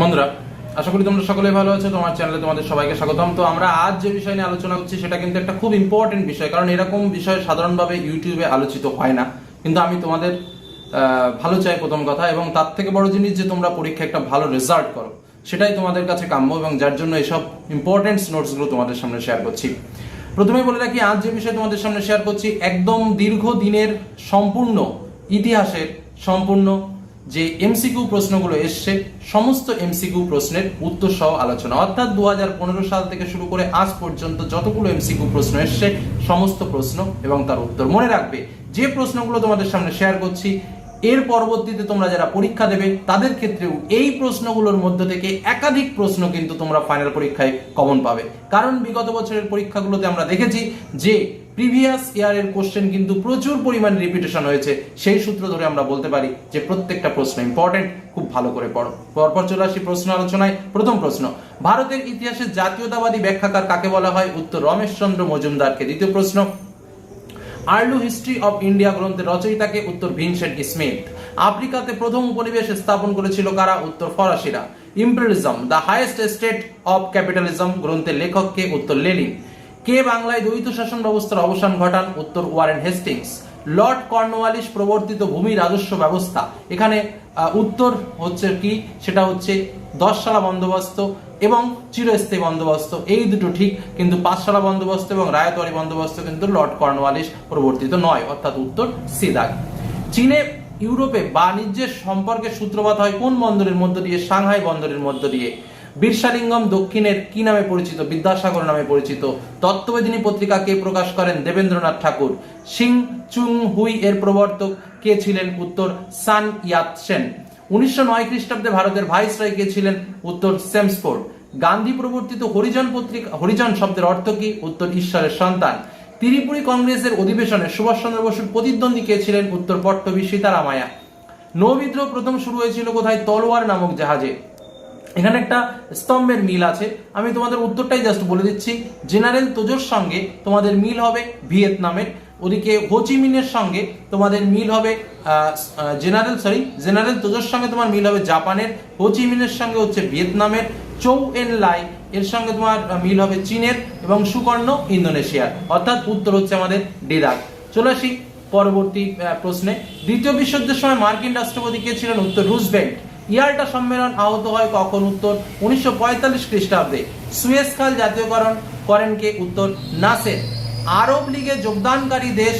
বন্ধুরা, আশা করি তোমরা সকলেই ভালো আছো, তোমার চ্যানেলে তোমাদের সবাইকে স্বাগতম। তো আমরা আজ যে বিষয় নিয়ে আলোচনা করছি, সেটা কিন্তু একটা খুব ইম্পর্টেন্ট বিষয়, কারণ এরকম বিষয় সাধারণভাবে ইউটিউবে আলোচিত হয় না। কিন্তু আমি তোমাদের ভালো চাই প্রথম কথা, এবং তার থেকে বড় জিনিস যে তোমরা পরীক্ষায় একটা ভালো রেজাল্ট করো, সেটাই তোমাদের কাছে কাম্য, এবং যার জন্য এসব ইম্পর্টেন্ট নোটসগুলো তোমাদের সামনে শেয়ার করছি। প্রথমে বলে রাখি, আজ যে বিষয় তোমাদের সামনে শেয়ার করছি, একদম দীর্ঘ দিনের সম্পূর্ণ ইতিহাসের সম্পূর্ণ যে এমসিকিউ প্রশ্নগুলো এসছে, সমস্ত এমসিকিউ প্রশ্নের উত্তর সহ আলোচনা। অর্থাৎ দু হাজার পনেরো সাল থেকে শুরু করে আজ পর্যন্ত যতগুলো এমসিকিউ প্রশ্ন এসছে, সমস্ত প্রশ্ন এবং তার উত্তর মনে রাখবে। যে প্রশ্নগুলো তোমাদের সামনে শেয়ার করছি, এর পরবর্তীতে তোমরা যারা পরীক্ষা দেবে, তাদের ক্ষেত্রেও এই প্রশ্নগুলোর মধ্য থেকে একাধিক প্রশ্ন কিন্তু তোমরা ফাইনাল পরীক্ষায় কমন পাবে। কারণ বিগত বছরের পরীক্ষাগুলোতে আমরা দেখেছি যে প্রিভিয়াস ইয়ারের কোশ্চেন কিন্তু প্রচুর পরিমাণে রিপিটেশন হয়েছে। সেই সূত্র ধরে আমরা বলতে পারি যে প্রত্যেকটা প্রশ্ন ইম্পর্টেন্ট খুব ভালো করে পড়ো। পরপর চলে আসি প্রশ্ন আলোচনায় প্রথম প্রশ্ন, ভারতের ইতিহাসে জাতীয়তাবাদী ব্যাখ্যাকার কাকে বলা হয়? উত্তর রমেশচন্দ্র মজুমদারকে। দ্বিতীয় প্রশ্ন, আর্লু হিস্ট্রি অফ ইন্ডিয়া গ্রন্থের রচয়িতাকে? উত্তর ভিনসেন্ট স্মিথ। আফ্রিকাতে প্রথম উপনিবেশ স্থাপন করেছিল কারা? উত্তর ফরাসিরা। Imperialism the highest state of capitalism গ্রন্থের লেখককে? উত্তর লেনিন। কে বাংলায় দ্বৈত শাসন ব্যবস্থার অবসান ঘটান? উত্তর ওয়ারেন হেস্টিংস। লর্ড কর্নওয়ালিস প্রবর্তিত ভূমি রাজস্ব ব্যবস্থা। এখানে উত্তর হচ্ছে কি? সেটা হচ্ছে দশ সালা বন্দোবস্ত এবং চিরস্থায়ী বন্দোবস্ত। এই দুটো ঠিক, কিন্তু পাঁচশালা বন্দোবস্ত এবং রায়তওয়ারি বন্দোবস্ত কিন্তু লর্ড কর্নওয়ালিস প্রবর্তিত নয়, অর্থাৎ উত্তর সিদাগ। চীনে, ইউরোপে বাণিজ্যের সম্পর্কে সূত্রপাত হয় কোন বন্দরের মধ্য দিয়ে? সাংহাই বন্দরের মধ্য দিয়ে। বীরসালিঙ্গম দক্ষিণের কি নামে পরিচিত? বিদ্যাসাগর নামে পরিচিত। তত্ত্ববেদিনী পত্রিকা কে প্রকাশ করেন? দেবেন্দ্রনাথ ঠাকুর। সিং চুং হুই এর প্রবর্তক কে ছিলেন? উত্তর সান ইয়াত সেন। উনিশশো নয় খ্রিস্টাব্দে ভারতের ভাইসরয় কে ছিলেন? উত্তর সেমসফোর্ড গান্ধী প্রবর্তিত হরিজন পত্রিকা, হরিজন শব্দের অর্থ কি? উত্তর ঈশ্বরের সন্তান। ত্রিপুরী কংগ্রেসের অধিবেশনে সুভাষচন্দ্র বসুর প্রতিদ্বন্দ্বী কে ছিলেন? উত্তর পট্টবী সীতারামায়া নৌবিদ্রোহ প্রথম শুরু হয়েছিল কোথায়? তলোয়ার নামক জাহাজে। এখানে একটা স্তম্ভের মিল আছে। আমি তোমাদের উত্তরটাই জাস্ট বলে দিচ্ছি। জেনারেল তোজোর সঙ্গে তোমাদের মিল হবে ভিয়েতনামের। ওদিকে হোচিমিনের সঙ্গে তোমাদের মিল হবে জেনারেল সরি জেনারেল তোজোর সঙ্গে তোমার মিল হবে জাপানের। হোচিমিনের সঙ্গে হচ্ছে ভিয়েতনামের। চৌ এন লাই এর সঙ্গে তোমার মিল হবে চীনের এবং সুকর্ণ ইন্দোনেশিয়ার। অর্থাৎ উত্তর হচ্ছে আমাদের ডিরাক। চলে আসি পরবর্তী প্রশ্নে। দ্বিতীয় বিশ্বযুদ্ধের সময় মার্কিন রাষ্ট্রপতি কে ছিলেন? উত্তর রুজভেল্ট। ইয়াল্টা সম্মেলন আহত হয় কখন? উত্তর উনিশশো পঁয়তাল্লিশ খ্রিস্টাব্দে। সুয়েজ খাল জাতীয়করণ করেন কে? উত্তর নাসের। আরব লীগে যোগদানকারী দেশ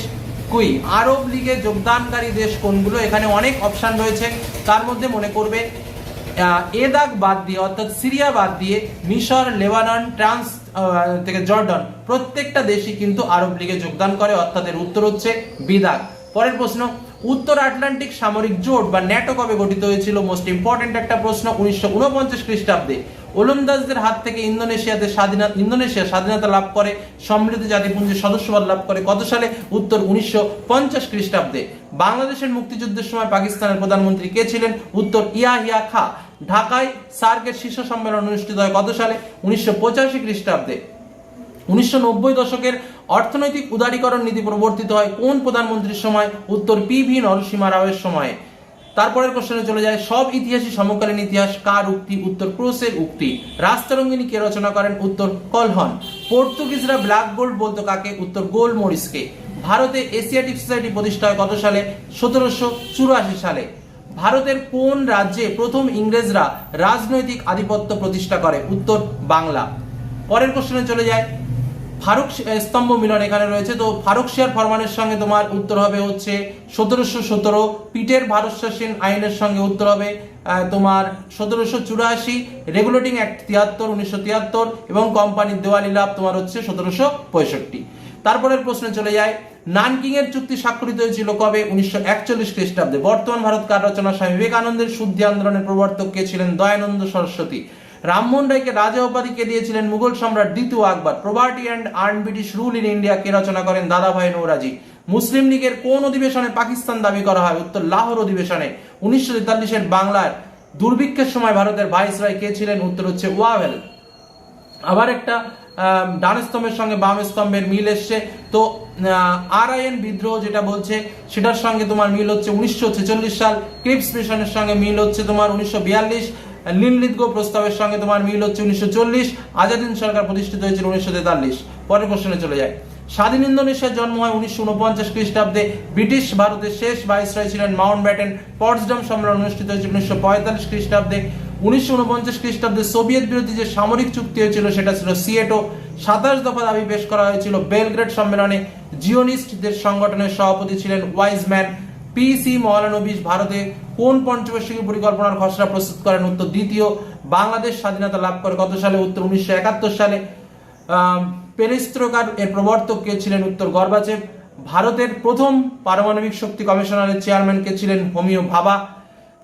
কুই? আরব লীগে যোগদানকারী দেশ কোনগুলো? এখানে অনেক অপশন রয়েছে। তার মধ্যে মনে করবে এ দাগ বাদ দিয়ে, অর্থাৎ সিরিয়া বাদ দিয়ে মিশর, লেবানন, ট্রান্স থেকে জর্ডন, প্রত্যেকটা দেশই কিন্তু আরব লীগে যোগদান করে। অর্থাৎ এর উত্তর হচ্ছে বিদাগ পরের প্রশ্ন উত্তর আটলান্টিক সামরিক জোট বা ন্যাটো কবে গঠিত হয়েছিল? মোস্ট ইম্পর্টেন্ট একটা প্রশ্ন, উনিশশো উনপঞ্চাশ খ্রিস্টাব্দে। ওলন্দাজদের হাত থেকে ইন্দোনেশিয়াতে স্বাধীনতা ইন্দোনেশিয়া স্বাধীনতা লাভ করে, সমৃদ্ধ জাতিপুঞ্জের সদস্যপদ লাভ করে কত সালে? উত্তর উনিশশো পঞ্চাশ খ্রিস্টাব্দে। বাংলাদেশের মুক্তিযুদ্ধের সময় পাকিস্তানের প্রধানমন্ত্রী কে ছিলেন? উত্তর ইয়াহিয়া খা। ঢাকায় সার্কের শীর্ষ সম্মেলন অনুষ্ঠিত হয় কত সালে? উনিশশো পঁচাশি খ্রিস্টাব্দে। উনিশশো নব্বই দশকের অর্থনৈতিক উদারীকরণ নীতি প্রবর্তিত হয় কোন প্রধানমন্ত্রীর সময়? উত্তর পি ভি নরসিমা রাওয়ের সময়। তারপরের কোশ্চেনে চলে যায়, সব ইতিহাসই সমকালীন ইতিহাস, কার উক্তি? উত্তর ক্রোসের উক্তি। রাস্তারঙ্গিনী কে রচনা করেন? উত্তর কলহন। পর্তুগিজরা ব্ল্যাক গোল্ড বলতো কাকে? উত্তর গোল মরিসকে ভারতে এশিয়াটিক সোসাইটি প্রতিষ্ঠা হয় কত সালে? সতেরোশো চুরাশি সালে। ভারতের কোন রাজ্যে প্রথম ইংরেজরা রাজনৈতিক আধিপত্য প্রতিষ্ঠা করে? উত্তর বাংলা। পরের কোশ্চেনে চলে যায় ফারুক স্তম্ভ মিলন এখানে রয়েছে। তো ফারুক শিয়ার ফরমানের সঙ্গে তোমার উত্তর হবে হচ্ছে সতেরোশো সতেরো। পিটের ভারত শাসন আইনের সঙ্গে উত্তর হবে তোমার সতেরোশো চুরাশি। রেগুলেটিং অ্যাক্ট তিয়াত্তর, উনিশশো তিয়াত্তর এবং কোম্পানির দেওয়ালি লাভ তোমার হচ্ছে সতেরোশো পঁয়ষট্টি। তারপরের প্রশ্নে চলে যায় নানকিং এর চুক্তি স্বাক্ষরিত হয়েছিল কবে? উনিশশো একচল্লিশ খ্রিস্টাব্দে। বর্তমান ভারত কার রচনা? স্বামী বিবেকানন্দের শুদ্ধি আন্দোলনের প্রবর্তক কে ছিলেন? দয়ানন্দ সরস্বতী। রামমোহন রায়কে রাজা উপাধি কে দিয়েছিলেন মুঘল সম্রাট দ্বিতীয় Akbar. Poverty and un British rule in India কে রচনা করেন দাদাভাই নৌরাজি। মুসলিম লীগের কোন অধিবেশনে পাকিস্তান দাবি করা হয়? উত্তর লাহোর অধিবেশনে। উনিশশো তেতাল্লিশের বাংলার দুর্ভিক্ষের সময় ভারতের ভাইসরয় কে ছিলেন? উত্তর হচ্ছে ওয়াভেল আবার একটা ডান স্তম্ভের সঙ্গে বাম স্তম্ভের মিল এসছে। তো আর আইএন বিদ্রোহ যেটা বলছে, সেটার সঙ্গে তোমার মিল হচ্ছে উনিশশো ছেচল্লিশ সাল ক্রিপস মিশনের সঙ্গে মিল হচ্ছে তোমার উনিশশো বিয়াল্লিশ। লিনলিদগো প্রস্তাবের সঙ্গে তোমার মিল হচ্ছে উনিশশো চল্লিশ। আজাদিন সরকার প্রতিষ্ঠিত হয়েছিল উনিশশো তেতাল্লিশ। পরের প্রশ্নে চলে যায় স্বাধীন ইন্দোনেশিয়ার জন্ম হয় উনিশশো উনপঞ্চাশ খ্রিস্টাব্দে। ব্রিটিশ ভারতের শেষ ভাইসরয় ছিলেন মাউন্ট ব্যাটেন। পটসডাম সম্মেলন অনুষ্ঠিত হয়েছিল উনিশশো পঁয়তাল্লিশ খ্রিস্টাব্দে। উনিশশো উনপঞ্চাশ খ্রিস্টাব্দে সোভিয়েত বিরোধী যে সামরিক চুক্তি হয়েছিল, সেটা ছিল সিয়েটো। সাতাশ দফা দাবি পেশ করা হয়েছিল বেলগ্রেড সম্মেলনে। জিওনিস্টদের সংগঠনের সভাপতি ছিলেন ওয়াইজম্যান পিসি মহালানবিশ ভারতে কোন পঞ্চবার্ষিকী পরিকল্পনার খসড়া প্রস্তুত করেন? উত্তর দ্বিতীয়, বাংলাদেশ স্বাধীনতা লাভ করে কত সালে? উত্তর উনিশশো একাত্তর সালে। পেরিস্ত্রকার এর প্রবর্তক কে ছিলেন উত্তর গর্বাচেভ? ভারতের প্রথম পারমাণবিক শক্তি কমিশনারের চেয়ারম্যান কে ছিলেন হোমিও ভাবা?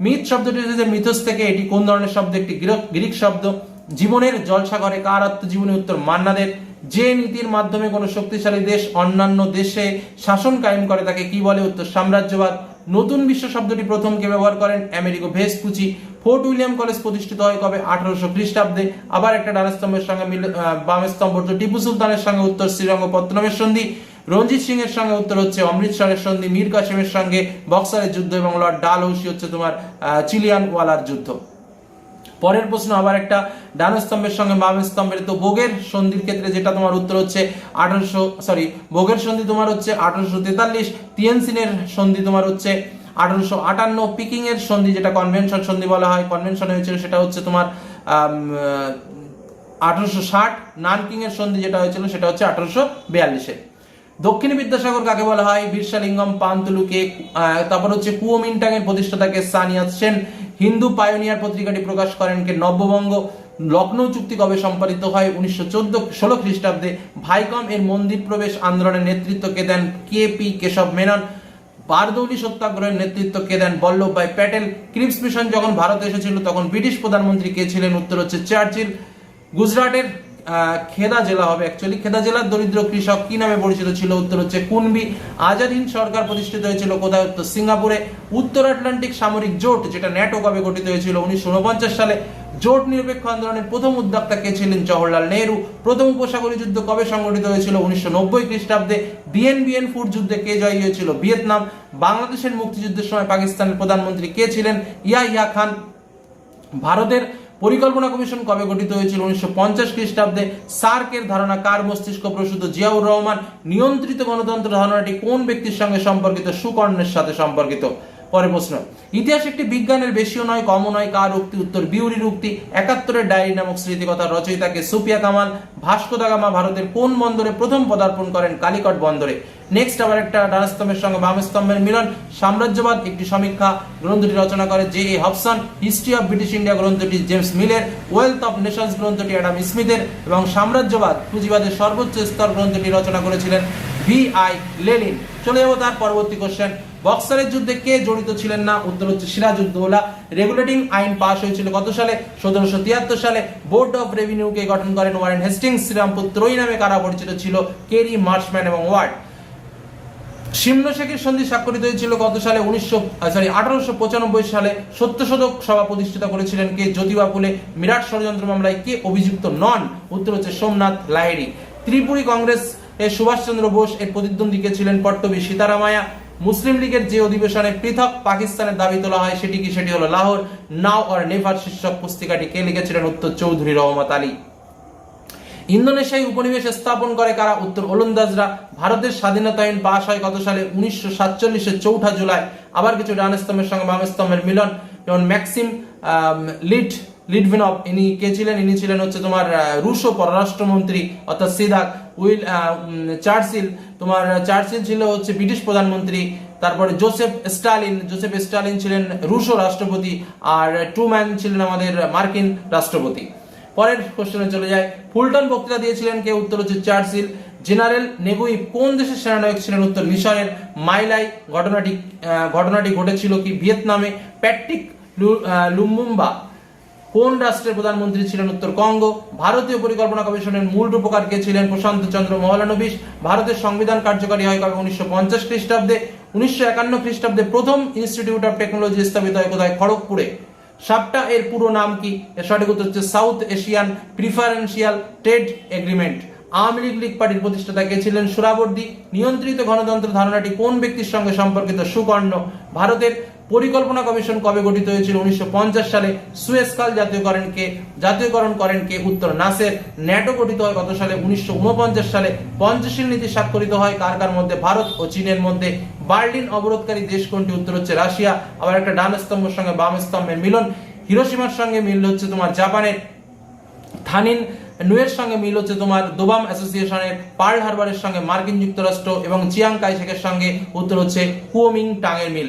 মিথ শব্দটি এসেছে মিথস থেকে। এটি কোন ধরনের শব্দ? একটি গ্রিক- গ্রিক শব্দ। জীবনের জলসাগরে কার আত্মজীবনী? উত্তর মান্নাদের। যে নীতির মাধ্যমে কোনো শক্তিশালী দেশ অন্যান্য দেশে শাসন কায়েম করে তাকে কি বলে উত্তর সাম্রাজ্যবাদ। নতুন বিশ্ব শব্দটি প্রথম কে ব্যবহার করেন? Amerigo Vespucci. Fort William College প্রতিষ্ঠিত হয় কবে? আঠারোশো খ্রিস্টাব্দে। আবার একটা ডান স্তম্ভের সঙ্গে মিল বাম স্তম্ভ টিপু সুলতানের সঙ্গে উত্তর শ্রীরঙ্গ পত্তনমের সন্ধি। রঞ্জিত সিং এর সঙ্গে উত্তর হচ্ছে অমৃতসরের সন্ধি। মীর কাসেমের সঙ্গে বক্সারের যুদ্ধ এবং লর্ড ডালহৌসি হচ্ছে তোমার আহ, চিলিয়ান ওয়ালার যুদ্ধ। পরের প্রশ্ন, আবার একটা ডান স্তম্ভের সঙ্গে বাম স্তম্ভের তো ভোগের সন্ধির ক্ষেত্রে যেটা তোমার উত্তর হচ্ছে আঠারোশো সরি ভোগের সন্ধি তোমার হচ্ছে আঠারোশো তেতাল্লিশ টিএনসিনের সন্ধি তোমার হচ্ছে আঠারোশো আটান্ন পিকিং এর সন্ধি যেটা কনভেনশন সন্ধি বলা হয়, কনভেনশন হয়েছিল সেটা হচ্ছে তোমার আঠারোশো ষাট নানকিং এর সন্ধি যেটা হয়েছিল সেটা হচ্ছে আঠারোশো বিয়াল্লিশে। দক্ষিণ বিদ্যাসাগর কাকে বলা হয়? বিরসালিঙ্গম, পান্তুলুকে তারপর হচ্ছে কুয়োমিন্টাং এর প্রতিষ্ঠাতাকে Sun Yat Sen Hindu pioneer পত্রিকাটি প্রকাশ করেন কে নব্যবঙ্গ। লখনৌ চুক্তি কবে সম্পাদিত হয়? উনিশশো চোদ্দ, ষোলো খ্রিস্টাব্দে। ভাইকম এর মন্দির প্রবেশ আন্দোলনের নেতৃত্ব কে দেন? K P Kesava Menon. Bardoli সত্যাগ্রহের নেতৃত্ব কে দেন? বল্লভভাই প্যাটেল। ক্রিপস মিশন যখন ভারতে এসেছিল, তখন ব্রিটিশ প্রধানমন্ত্রী কে ছিলেন? উত্তর হচ্ছে চার্চিল। গুজরাটের খেদা জেলা হবে। অ্যাকচুয়ালি খেদা জেলার দরিদ্র কৃষক কি নামে পরিচিত ছিল? উত্তর হচ্ছে কুনবি। আজাদ হিন্দ সরকার প্রতিষ্ঠিত হয়েছিল কোথায়? উত্তর সিঙ্গাপুরে। উত্তর আটলান্টিক সামরিক জোট, যেটা ন্যাটো কবে গঠিত হয়েছিল? উনিশশো উনপঞ্চাশ সালে জোট নিরপেক্ষ আন্দোলনের প্রথম উদ্যোক্তা কে ছিলেন? জওহরলাল নেহরু। প্রথম উপসাগরী যুদ্ধ কবে সংগঠিত হয়েছিল? উনিশশো নব্বই খ্রিস্টাব্দে। বিএন বিএন ফুট যুদ্ধে কে জয়ী হয়েছিল? ভিয়েতনাম। বাংলাদেশের মুক্তিযুদ্ধের সময় পাকিস্তানের প্রধানমন্ত্রী কে ছিলেন? ইয়া ইয়া খান। ভারতের পরিকল্পনা কমিশন কবে গঠিত হয়েছিল? উনিশশো পঞ্চাশ খ্রিস্টাব্দে সার্কের ধারণা কার মস্তিষ্ক প্রসূত? জিয়াউর রহমান নিয়ন্ত্রিত গণতন্ত্র ধারণাটি কোন ব্যক্তির সঙ্গে সম্পর্কিত? সুকর্ণের সাথে সম্পর্কিত। পরে প্রশ্ন, ইতিহাস একটি বিজ্ঞানের বেশিও নয়, কমও নয়, কার উক্তি উত্তর? বিউরির উক্তি, একাত্তরের ডায়েরি নামক স্মৃতিকথার রচয়িতাকে Sufia Kamal, Vasco da Gama ভারতের কোন বন্দরে প্রথম পদার্পণ করেন কালিকট বন্দরে? নেক্সট আবার একটা ডান স্তম্ভের সঙ্গে বাম স্তম্ভের মিলন, সাম্রাজ্যবাদ একটি সমীক্ষা গ্রন্থটি রচনা করে J A Hobson, History of British India গ্রন্থটি জেমস মিলের, ওয়েলথ অফ নেশনস গ্রন্থটি অ্যাডাম স্মিথের এবং সাম্রাজ্যবাদ পুঁজিবাদের সর্বোচ্চ স্তর গ্রন্থটি রচনা করেছিলেন ভি আই লেনিন। চলে যাব তার পরবর্তী কোশ্চেন বক্সারের যুদ্ধে কে জড়িত ছিলেন না? উত্তর হচ্ছে রেগুলেটিং আইন পাশ হয়েছিল কত সালে? সতেরোশো তিয়াত্তর সালে। বোর্ড অফ গঠন করেন ওয়ারেন হেস্টিংস। শ্রীরামপুর ত্রয়ী নামে কারা পরিচিত ছিল? কেরি মার্শম্যান এবং ওয়ার্ড। সন্ধি স্বাক্ষরিত হয়েছিল কত সালে? উনিশশো সরি আঠারোশো পঁচানব্বই সালে। সত্যশোধক সভা প্রতিষ্ঠিত করেছিলেন কে? জ্যোতিবা ফুলে। বিরাট ষড়যন্ত্র মামলায় কে অভিযুক্ত নন? উত্তর হচ্ছে সোমনাথ লাহিড়ী। ত্রিপুরী কংগ্রেস সুভাষচন্দ্র বোস এর প্রতিদ্বন্দ্বী কে ছিলেন পট্টবী সীতারামায়া মুসলিম লীগের যে অধিবেশনে পৃথক পাকিস্তানের দাবি তোলা হয়, সেটি কি? সেটি হলো লাহোর। নাও আর নেভার শীর্ষক পুস্তিকাটি কে লিখেছিলেন? উত্তর চৌধুরী রহমত আলী। ইন্দোনেশিয়ায় উপনিবেশ স্থাপন করে কারা? উত্তর ওলন্দাজরা। ভারতের স্বাধীনতা আইন পাশ হয় কত সালে? উনিশশো সাতচল্লিশের চৌঠা জুলাই। আবার কিছু ডান স্তম্ভের সঙ্গে বাম স্তম্ভের মিলন। যেমন ম্যাক্সিম লিট লিটভিনভ ইনি কে ছিলেন? ইনি ছিলেন হচ্ছে তোমার রুশো পররাষ্ট্রমন্ত্রী অর্থাৎ সিদাক উইল চার্চিল। তোমার চার্চিল ছিল হচ্ছে ব্রিটিশ প্রধানমন্ত্রী তারপরে জোসেফ স্টালিন। জোসেফ স্টালিন ছিলেন রুশো রাষ্ট্রপতি আর ট্রুম্যান ছিলেন আমাদের মার্কিন রাষ্ট্রপতি। পরের কোশ্চেনে চলে যায় ফুলটন বক্তৃতা দিয়েছিলেন কে? উত্তর হচ্ছে চার্চিল। জেনারেল নেগুই কোন দেশের সেনানায়ক ছিলেন? উত্তর মিশরের মাইলাই। ঘটনাটি ঘটনাটি ঘটেছিল কি? ভিয়েতনামে। প্যাট্রিক লু- আহ, লুমুম্বা কোন রাষ্ট্রের প্রধানমন্ত্রী ছিলেন উত্তর কঙ্গো? ভারতীয় পরিকল্পনা কমিশনের মূল রূপকার কে ছিলেন প্রশান্ত চন্দ্র মহলানবিশ? ভারতের সংবিধান কার্যকারী হয় কবে? উনিশশো পঞ্চাশ খ্রিস্টাব্দে। উনিশশো একান্ন খ্রিস্টাব্দে প্রথম ইনস্টিটিউট অফ টেকনোলজি স্থাপিত হয় কোথায়? খড়গপুরে। সাপটা এর পুরো নাম কি? এর সঠিক উত্তর হচ্ছে south Asian preferential trade agreement Awami League League পার্টির প্রতিষ্ঠাতা কে ছিলেন সুরাবর্দী? নিয়ন্ত্রিত গণতন্ত্র ধারণাটি কোন ব্যক্তির সঙ্গে সম্পর্কিত? সুকর্ণ। ভারতের পরিকল্পনা কমিশন কবে গঠিত হয়েছিল? উনিশশো পঞ্চাশ সালে সুয়েসকাল জাতীয়করণকে জাতীয়করণ করেন কে? উত্তর নাসের। ন্যাটো গঠিত হয় কত সালে? উনিশশো উনপঞ্চাশ সালে। পঞ্চশীল নীতি স্বাক্ষরিত হয় কার কার মধ্যে? ভারত ও চীনের মধ্যে। বার্লিন অবরোধকারী দেশ কোনটি উত্তর হচ্ছে রাশিয়া। আবার একটা ডান স্তম্ভের সঙ্গে বাম স্তম্ভের মিলন। হিরোসীমার সঙ্গে মিল হচ্ছে তোমার জাপানের থানিন। নুয়ের সঙ্গে মিল হচ্ছে তোমার দোবাম অ্যাসোসিয়েশনের। পার্ল হারবারের সঙ্গে মার্কিন যুক্তরাষ্ট্র এবং চিয়াং কাইশেকের সঙ্গে, উত্তর হচ্ছে কুওমিং টাংয়ের মিল।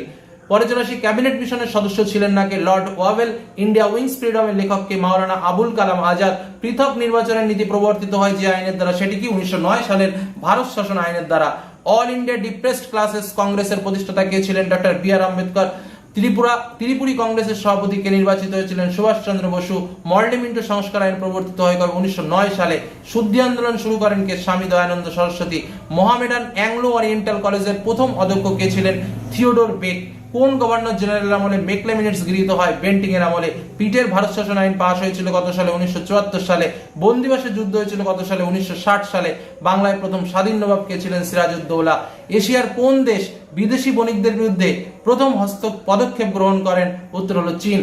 পরে চলে আসি ক্যাবিনেট মিশনের সদস্য ছিলেন নাকি লর্ড ওয়াভেল ইন্ডিয়া উইংস ফ্রিডমের লেখককে মাওলানা আবুল কালাম আজাদ। পৃথক নির্বাচনের নীতি প্রবর্তিত হয় যে আইনের দ্বারা, সেটি কি উনিশশো নয় সালের ভারত শাসন আইনের দ্বারা? অল ইন্ডিয়া ডিপ্রেসড ক্লাসেস কংগ্রেসের প্রতিষ্ঠাতা কে ছিলেন? Doctor B R Ambedkar. Tripura, Tripuri কংগ্রেসের সভাপতি কে নির্বাচিত হয়েছিলেন? সুভাষচন্দ্র বসু। মল্টিমিন্টো সংস্কার আইন প্রবর্তিত হয় কবে? উনিশশো নয় সালে। শুদ্ধি আন্দোলন শুরু করেন কে? Swami Dayananda Saraswati. Mohammedan Anglo Oriental কলেজের প্রথম অধ্যক্ষ কে ছিলেন? থিওডোর বেক কোন গভর্নর জেনারেল আমলে মেকলে মিনিটস গৃহীত হয়? বেন্টিং এর আমলে পিটের ভারত শাসন আইন পাশ হয়েছিল কত সালে? উনিশশো চুয়াত্তর সালে। বন্দিবাসে যুদ্ধ হয়েছিল কত সালে? উনিশশো ষাট সালে। বাংলায় প্রথম স্বাধীন নবাব কে ছিলেন? সিরাজউদ্দৌলা। এশিয়ার কোন দেশ বিদেশি বণিকদের বিরুদ্ধে প্রথম হস্ত পদক্ষেপ গ্রহণ করেন? উত্তর হল চীন।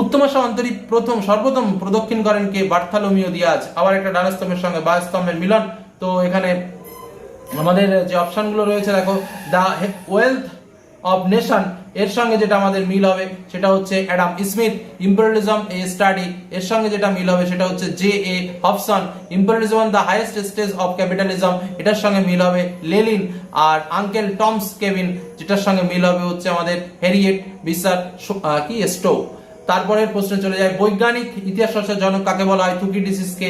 উত্তমাশা অন্তরী প্রথম সর্বপ্রথম প্রদক্ষিণ করেন কে? বার্থালোমিও দিয়াজ। আবার একটা ডান স্তম্ভের সঙ্গে বা স্তম্ভের মিলন। তো এখানে আমাদের যে অপশনগুলো রয়েছে, দেখো, দ্য ওয়েলথ অফ নেশন এর সঙ্গে যেটা আমাদের মিল হবে, সেটা হচ্ছে Adam Smith imperialism a study এর সঙ্গে যেটা মিল হবে, সেটা হচ্ছে J A Hobson imperialism the highest stage of capitalism এটার সঙ্গে মিল হবে লেলিন আর আঙ্কেল টমস কেভিন যেটার সঙ্গে মিল হবে হচ্ছে আমাদের হ্যারিয়েট বিসার কি স্টো তারপরের প্রশ্নে চলে যায়, বৈজ্ঞানিক ইতিহাস চর্চার জনক কাকে বলা হয়? থুকি থুকিডিসিসকে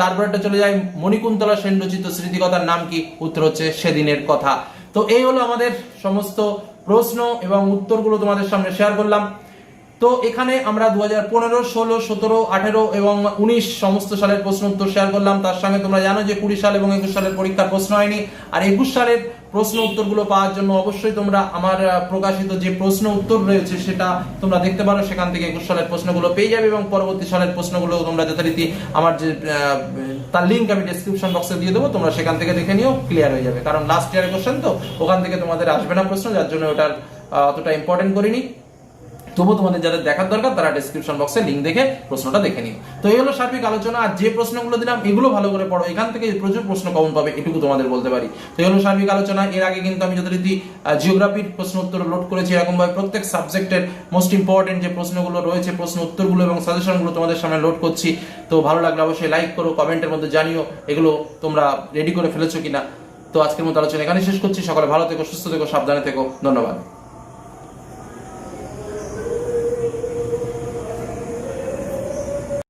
তারপরটা চলে যায়, মণিকুন্তলা সেন রচিত স্মৃতিকথার নাম কি? উত্তর হচ্ছে সেদিনের কথা। তো এই হলো আমাদের সমস্ত প্রশ্ন এবং উত্তরগুলো তোমাদের সামনে শেয়ার করলাম। তো এখানে আমরা দু হাজার পনেরো, ষোলো, সতেরো, আঠেরো এবং উনিশ সমস্ত সালের প্রশ্ন উত্তর শেয়ার করলাম। তার সঙ্গে তোমরা জানো যে কুড়ি সাল এবং একুশ সালের পরীক্ষার প্রশ্ন হয়নি। আর একুশ সালের প্রশ্ন উত্তরগুলো পাওয়ার জন্য অবশ্যই তোমরা আমার প্রকাশিত যে প্রশ্ন উত্তর রয়েছে সেটা তোমরা দেখতে পারো। সেখান থেকে একুশ সালের প্রশ্নগুলো পেয়ে যাবে এবং পরবর্তী সালের প্রশ্নগুলো তোমরা যথারীতি আমার যে তার লিঙ্ক আমি ডিসক্রিপশন বক্সে দিয়ে দেবো। তোমরা সেখান থেকে দেখে নিও ক্লিয়ার হয়ে যাবে। কারণ লাস্ট ইয়ারের কোশ্চেন তো, ওখান থেকে তোমাদের আসবে না প্রশ্ন, যার জন্য ওটার অতটা ইম্পর্টেন্ট করিনি। তবুও তোমাদের যাদের দেখার দরকার, তারা ডিসক্রিপশন বক্সে লিঙ্ক দেখে প্রশ্নটা দেখে নিও। তো এই হলো সার্বিক আলোচনা, আর যে প্রশ্নগুলো দিলাম, এগুলো ভালো করে পড়ো। এখান থেকে প্রচুর প্রশ্ন কমন পাবে এটুকু তোমাদের বলতে পারি। তো এই হলো সার্বিক আলোচনা, এর আগে কিন্তু আমি যথারীতি জিওগ্রাফির প্রশ্ন উত্তর লোড করেছি। এরকম ভাবে প্রত্যেক সাবজেক্টের মোস্ট ইম্পর্টেন্ট যে প্রশ্নগুলো রয়েছে, প্রশ্ন উত্তরগুলো এবং সাজেশনগুলো তোমাদের সামনে লোড করছি। তো ভালো লাগলে অবশ্যই লাইক করো কমেন্টের মধ্যে জানিও, এগুলো তোমরা রেডি করে ফেলেছো কিনা। তো আজকের মতো আলোচনা এখানে শেষ করছি। সকালে ভালো থেকো, সুস্থ থেকো, সাবধানে থেকো। ধন্যবাদ।